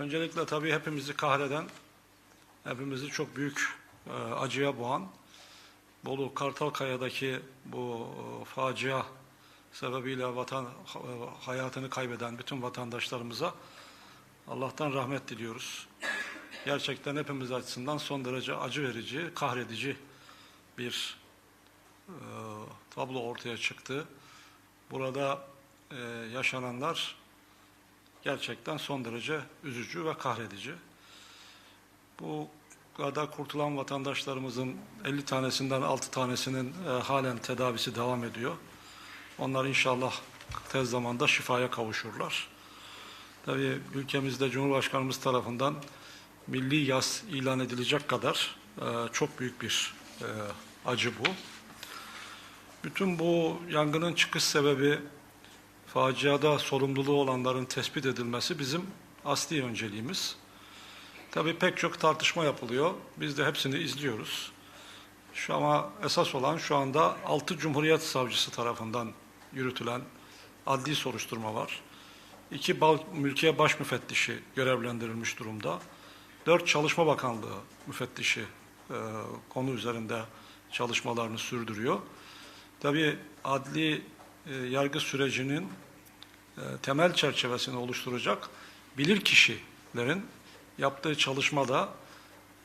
Öncelikle tabii hepimizi kahreden, hepimizi çok büyük e, acıya boğan Bolu Kartalkaya'daki bu e, facia sebebiyle vatan e, hayatını kaybeden bütün vatandaşlarımıza Allah'tan rahmet diliyoruz. Gerçekten hepimiz açısından son derece acı verici, kahredici bir e, tablo ortaya çıktı. Burada e, yaşananlar gerçekten son derece üzücü ve kahredici. Bu kadar kurtulan vatandaşlarımızın 50 tanesinden 6 tanesinin e, halen tedavisi devam ediyor. Onlar inşallah tez zamanda şifaya kavuşurlar. Tabii ülkemizde Cumhurbaşkanımız tarafından milli yas ilan edilecek kadar e, çok büyük bir e, acı bu. Bütün bu yangının çıkış sebebi faciada sorumluluğu olanların tespit edilmesi bizim asli önceliğimiz. Tabii pek çok tartışma yapılıyor. Biz de hepsini izliyoruz. Şu ama esas olan şu anda 6 Cumhuriyet Savcısı tarafından yürütülen adli soruşturma var. İki bal, mülkiye baş müfettişi görevlendirilmiş durumda. Dört Çalışma Bakanlığı müfettişi e, konu üzerinde çalışmalarını sürdürüyor. Tabii adli e, yargı sürecinin e, temel çerçevesini oluşturacak bilirkişilerin yaptığı çalışmada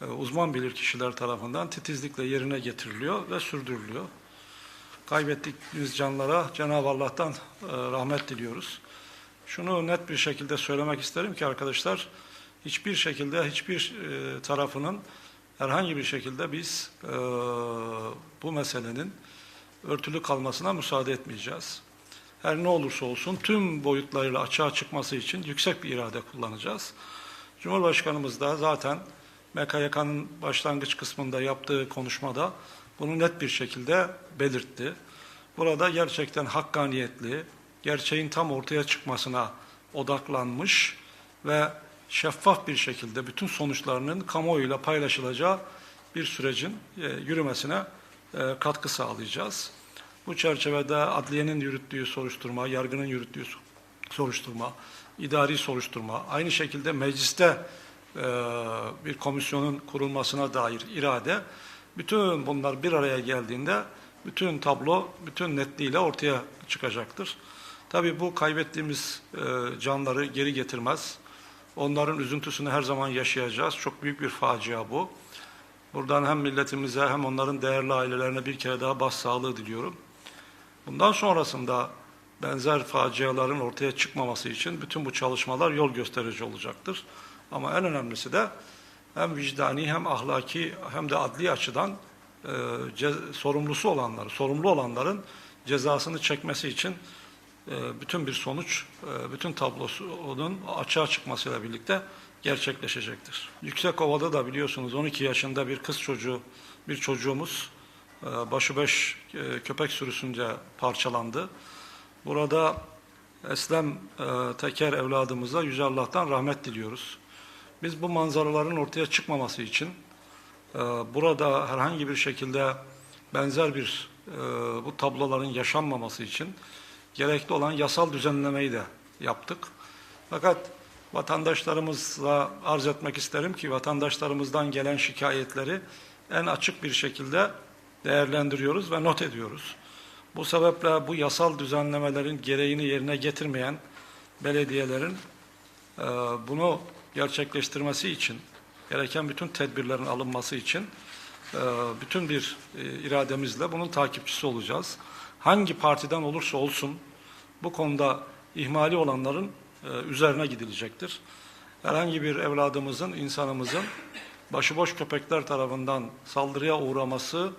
e, uzman bilirkişiler tarafından titizlikle yerine getiriliyor ve sürdürülüyor. Kaybettiğimiz canlara Cenab-ı Allah'tan e, rahmet diliyoruz. Şunu net bir şekilde söylemek isterim ki arkadaşlar, hiçbir şekilde hiçbir e, tarafının herhangi bir şekilde biz e, bu meselenin örtülü kalmasına müsaade etmeyeceğiz. Her ne olursa olsun tüm boyutlarıyla açığa çıkması için yüksek bir irade kullanacağız. Cumhurbaşkanımız da zaten MKYK'nın başlangıç kısmında yaptığı konuşmada bunu net bir şekilde belirtti. Burada gerçekten hakkaniyetli, gerçeğin tam ortaya çıkmasına odaklanmış ve şeffaf bir şekilde bütün sonuçlarının kamuoyuyla paylaşılacağı bir sürecin e, yürümesine katkı sağlayacağız. Bu çerçevede adliyenin yürüttüğü soruşturma, yargının yürüttüğü soruşturma, idari soruşturma, aynı şekilde mecliste e, bir komisyonun kurulmasına dair irade, bütün bunlar bir araya geldiğinde bütün tablo, bütün netliğiyle ortaya çıkacaktır. Tabii bu kaybettiğimiz e, canları geri getirmez. Onların üzüntüsünü her zaman yaşayacağız. Çok büyük bir facia bu. Buradan hem milletimize hem onların değerli ailelerine bir kere daha başsağlığı diliyorum. Bundan sonrasında benzer faciaların ortaya çıkmaması için bütün bu çalışmalar yol gösterici olacaktır. Ama en önemlisi de hem vicdani hem ahlaki hem de adli açıdan e, sorumlusu olanları, sorumlu olanların cezasını çekmesi için bütün bir sonuç, e, bütün tablosunun açığa çıkmasıyla birlikte gerçekleşecektir. Yüksekova'da da biliyorsunuz 12 yaşında bir kız çocuğu, bir çocuğumuz e, başı beş e, köpek sürüsünce parçalandı. Burada Eslem Teker evladımıza Yüce Allah'tan rahmet diliyoruz. Biz bu manzaraların ortaya çıkmaması için burada herhangi bir şekilde benzer bir bu tabloların yaşanmaması için gerekli olan yasal düzenlemeyi de yaptık. Fakat vatandaşlarımızla arz etmek isterim ki vatandaşlarımızdan gelen şikayetleri en açık bir şekilde değerlendiriyoruz ve not ediyoruz. Bu sebeple bu yasal düzenlemelerin gereğini yerine getirmeyen belediyelerin e, bunu gerçekleştirmesi için gereken bütün tedbirlerin alınması için e, bütün bir e, irademizle bunun takipçisi olacağız. Hangi partiden olursa olsun bu konuda ihmali olanların e, üzerine gidilecektir. Herhangi bir evladımızın, insanımızın başıboş köpekler tarafından saldırıya uğraması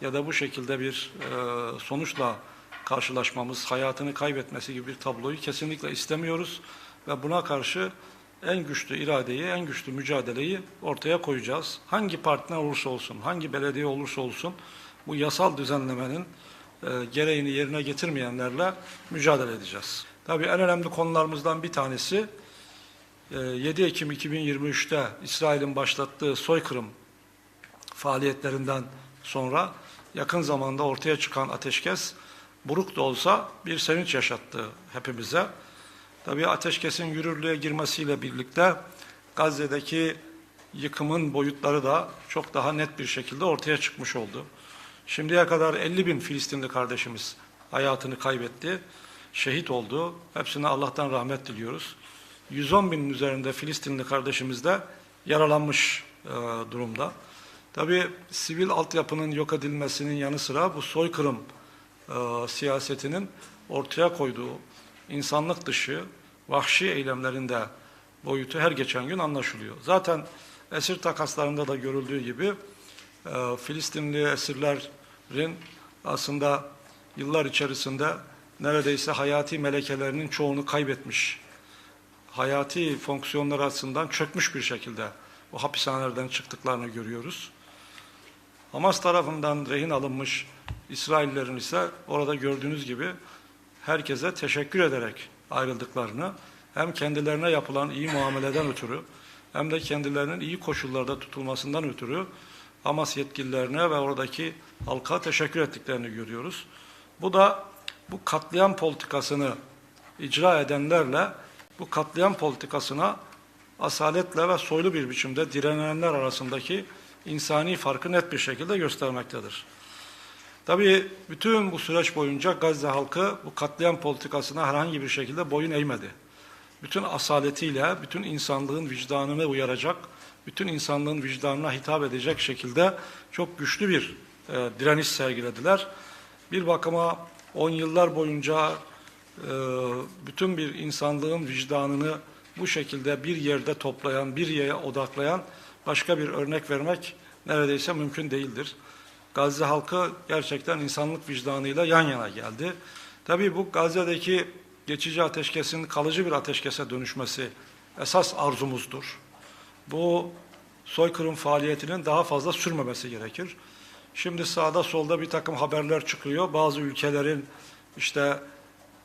ya da bu şekilde bir e, sonuçla karşılaşmamız, hayatını kaybetmesi gibi bir tabloyu kesinlikle istemiyoruz ve buna karşı en güçlü iradeyi, en güçlü mücadeleyi ortaya koyacağız. Hangi partiden olursa olsun, hangi belediye olursa olsun bu yasal düzenlemenin gereğini yerine getirmeyenlerle mücadele edeceğiz. Tabii en önemli konularımızdan bir tanesi e, 7 Ekim 2023'te İsrail'in başlattığı soykırım faaliyetlerinden sonra yakın zamanda ortaya çıkan ateşkes buruk da olsa bir sevinç yaşattı hepimize. Tabii ateşkesin yürürlüğe girmesiyle birlikte Gazze'deki yıkımın boyutları da çok daha net bir şekilde ortaya çıkmış oldu. Şimdiye kadar 50 bin Filistinli kardeşimiz hayatını kaybetti, şehit oldu. Hepsine Allah'tan rahmet diliyoruz. 110 binin üzerinde Filistinli kardeşimiz de yaralanmış e, durumda. Tabii sivil altyapının yok edilmesinin yanı sıra bu soykırım e, siyasetinin ortaya koyduğu insanlık dışı vahşi eylemlerinde boyutu her geçen gün anlaşılıyor. Zaten esir takaslarında da görüldüğü gibi e, Filistinli esirlerin aslında yıllar içerisinde neredeyse hayati melekelerinin çoğunu kaybetmiş, hayati fonksiyonlar açısından çökmüş bir şekilde bu hapishanelerden çıktıklarını görüyoruz. Hamas tarafından rehin alınmış İsraillerin ise orada gördüğünüz gibi herkese teşekkür ederek ayrıldıklarını hem kendilerine yapılan iyi muameleden ötürü hem de kendilerinin iyi koşullarda tutulmasından ötürü Hamas yetkililerine ve oradaki halka teşekkür ettiklerini görüyoruz. Bu da bu katliam politikasını icra edenlerle bu katliam politikasına asaletle ve soylu bir biçimde direnenler arasındaki insani farkı net bir şekilde göstermektedir. Tabii bütün bu süreç boyunca Gazze halkı bu katliam politikasına herhangi bir şekilde boyun eğmedi. Bütün asaletiyle, bütün insanlığın vicdanını uyaracak, bütün insanlığın vicdanına hitap edecek şekilde çok güçlü bir e, direniş sergilediler. Bir bakıma on yıllar boyunca e, bütün bir insanlığın vicdanını bu şekilde bir yerde toplayan, bir yere odaklayan başka bir örnek vermek neredeyse mümkün değildir. Gazze halkı gerçekten insanlık vicdanıyla yan yana geldi. Tabii bu Gazze'deki geçici ateşkesin kalıcı bir ateşkese dönüşmesi esas arzumuzdur. Bu soykırım faaliyetinin daha fazla sürmemesi gerekir. Şimdi sağda solda bir takım haberler çıkıyor. Bazı ülkelerin işte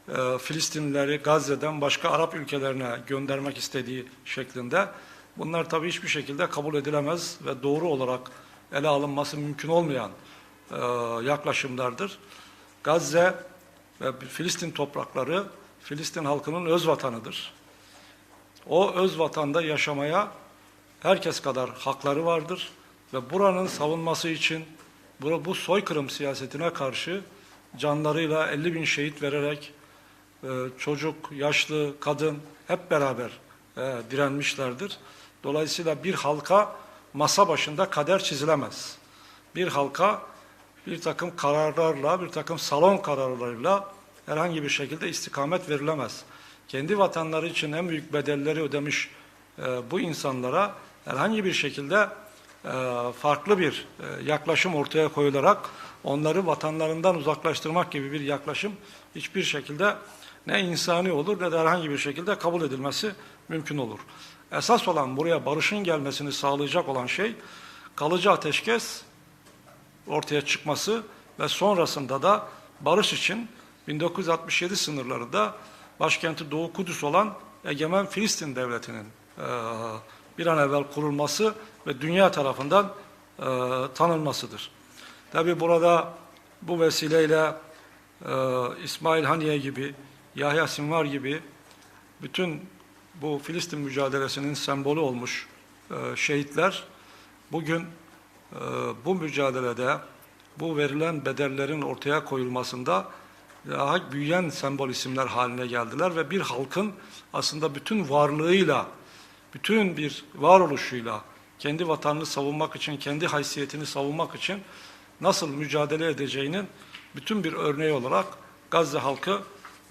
e, Filistinlileri Gazze'den başka Arap ülkelerine göndermek istediği şeklinde. Bunlar tabii hiçbir şekilde kabul edilemez ve doğru olarak ele alınması mümkün olmayan e, yaklaşımlardır. Gazze ve Filistin toprakları Filistin halkının öz vatanıdır. O öz vatanda yaşamaya herkes kadar hakları vardır ve buranın savunması için bu, soykırım siyasetine karşı canlarıyla 50 bin şehit vererek e, çocuk, yaşlı, kadın hep beraber e, direnmişlerdir. Dolayısıyla bir halka masa başında kader çizilemez. Bir halka bir takım kararlarla, bir takım salon kararlarıyla herhangi bir şekilde istikamet verilemez. Kendi vatanları için en büyük bedelleri ödemiş e, bu insanlara herhangi bir şekilde e, farklı bir e, yaklaşım ortaya koyularak onları vatanlarından uzaklaştırmak gibi bir yaklaşım hiçbir şekilde ne insani olur ne de herhangi bir şekilde kabul edilmesi mümkün olur. Esas olan buraya barışın gelmesini sağlayacak olan şey kalıcı ateşkes ortaya çıkması ve sonrasında da barış için 1967 sınırlarında başkenti Doğu Kudüs olan Egemen Filistin Devleti'nin e, bir an evvel kurulması ve dünya tarafından e, tanınmasıdır. Tabi burada bu vesileyle e, İsmail Haniye gibi, Yahya Sinvar gibi bütün bu Filistin mücadelesinin sembolü olmuş şehitler bugün bu mücadelede bu verilen bedellerin ortaya koyulmasında daha büyüyen sembol isimler haline geldiler ve bir halkın aslında bütün varlığıyla, bütün bir varoluşuyla kendi vatanını savunmak için, kendi haysiyetini savunmak için nasıl mücadele edeceğinin bütün bir örneği olarak Gazze halkı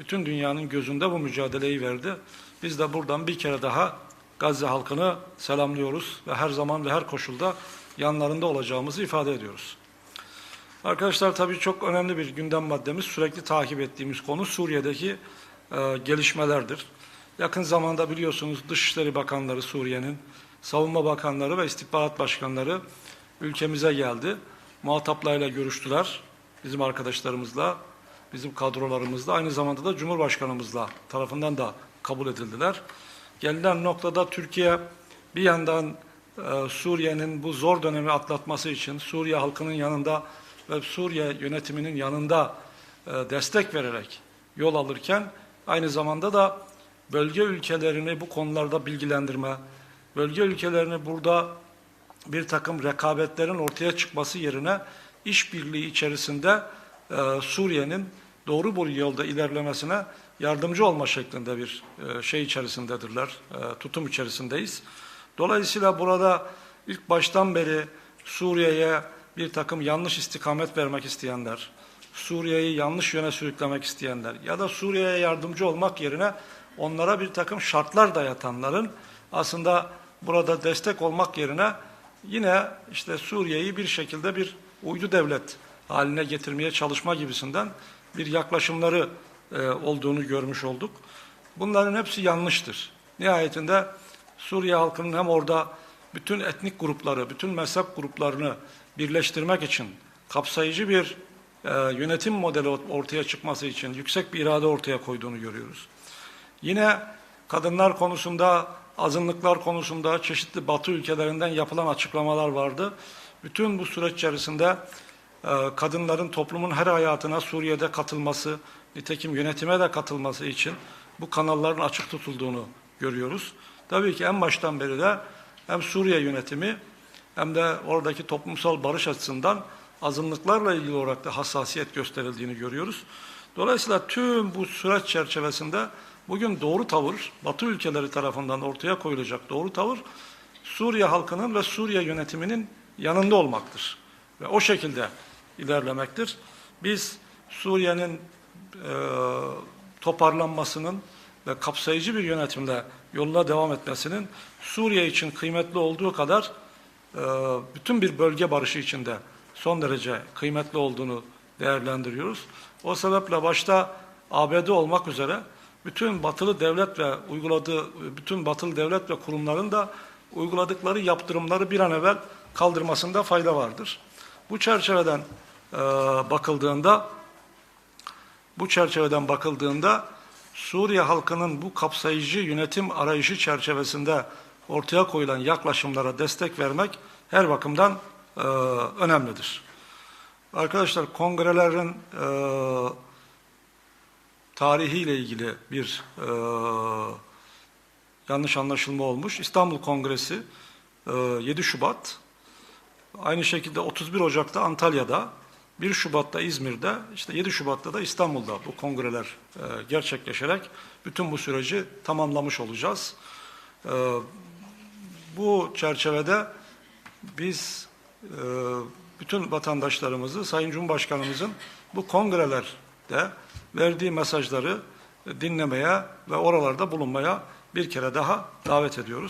bütün dünyanın gözünde bu mücadeleyi verdi. Biz de buradan bir kere daha Gazze halkını selamlıyoruz ve her zaman ve her koşulda yanlarında olacağımızı ifade ediyoruz. Arkadaşlar tabii çok önemli bir gündem maddemiz, sürekli takip ettiğimiz konu Suriye'deki e, gelişmelerdir. Yakın zamanda biliyorsunuz Dışişleri Bakanları Suriye'nin, Savunma Bakanları ve İstihbarat Başkanları ülkemize geldi. Muhataplarıyla görüştüler, bizim arkadaşlarımızla, bizim kadrolarımızla, aynı zamanda da Cumhurbaşkanımızla tarafından da kabul edildiler. Gelinen noktada Türkiye bir yandan e, Suriye'nin bu zor dönemi atlatması için Suriye halkının yanında ve Suriye yönetiminin yanında e, destek vererek yol alırken aynı zamanda da bölge ülkelerini bu konularda bilgilendirme bölge ülkelerini burada bir takım rekabetlerin ortaya çıkması yerine işbirliği içerisinde e, Suriye'nin doğru bir yolda ilerlemesine yardımcı olma şeklinde bir e, şey içerisindedirler, e, tutum içerisindeyiz. Dolayısıyla burada ilk baştan beri Suriye'ye bir takım yanlış istikamet vermek isteyenler, Suriye'yi yanlış yöne sürüklemek isteyenler ya da Suriye'ye yardımcı olmak yerine onlara bir takım şartlar dayatanların aslında burada destek olmak yerine yine işte Suriye'yi bir şekilde bir uydu devlet haline getirmeye çalışma gibisinden bir yaklaşımları e, olduğunu görmüş olduk. Bunların hepsi yanlıştır. Nihayetinde Suriye halkının hem orada bütün etnik grupları, bütün mezhep gruplarını birleştirmek için kapsayıcı bir e, yönetim modeli ortaya çıkması için yüksek bir irade ortaya koyduğunu görüyoruz. Yine kadınlar konusunda, azınlıklar konusunda çeşitli batı ülkelerinden yapılan açıklamalar vardı. Bütün bu süreç içerisinde e, kadınların toplumun her hayatına Suriye'de katılması, nitekim yönetime de katılması için bu kanalların açık tutulduğunu görüyoruz. Tabii ki en baştan beri de hem Suriye yönetimi hem de oradaki toplumsal barış açısından azınlıklarla ilgili olarak da hassasiyet gösterildiğini görüyoruz. Dolayısıyla tüm bu süreç çerçevesinde bugün doğru tavır, Batı ülkeleri tarafından ortaya koyulacak doğru tavır, Suriye halkının ve Suriye yönetiminin yanında olmaktır. Ve o şekilde ilerlemektir. Biz Suriye'nin e, toparlanmasının ve kapsayıcı bir yönetimle yoluna devam etmesinin Suriye için kıymetli olduğu kadar bütün bir bölge barışı içinde son derece kıymetli olduğunu değerlendiriyoruz. O sebeple başta ABD olmak üzere bütün batılı devlet ve uyguladığı bütün batılı devlet ve kurumların da uyguladıkları yaptırımları bir an evvel kaldırmasında fayda vardır. Bu çerçeveden e, bakıldığında bu çerçeveden bakıldığında Suriye halkının bu kapsayıcı yönetim arayışı çerçevesinde ortaya koyulan yaklaşımlara destek vermek her bakımdan e, önemlidir. Arkadaşlar kongrelerin e, tarihiyle ilgili bir e, yanlış anlaşılma olmuş. İstanbul Kongresi e, 7 Şubat, aynı şekilde 31 Ocak'ta Antalya'da, 1 Şubat'ta İzmir'de, işte 7 Şubat'ta da İstanbul'da bu kongreler e, gerçekleşerek bütün bu süreci tamamlamış olacağız. E, bu çerçevede biz e, bütün vatandaşlarımızı Sayın Cumhurbaşkanımızın bu kongrelerde verdiği mesajları dinlemeye ve oralarda bulunmaya bir kere daha davet ediyoruz.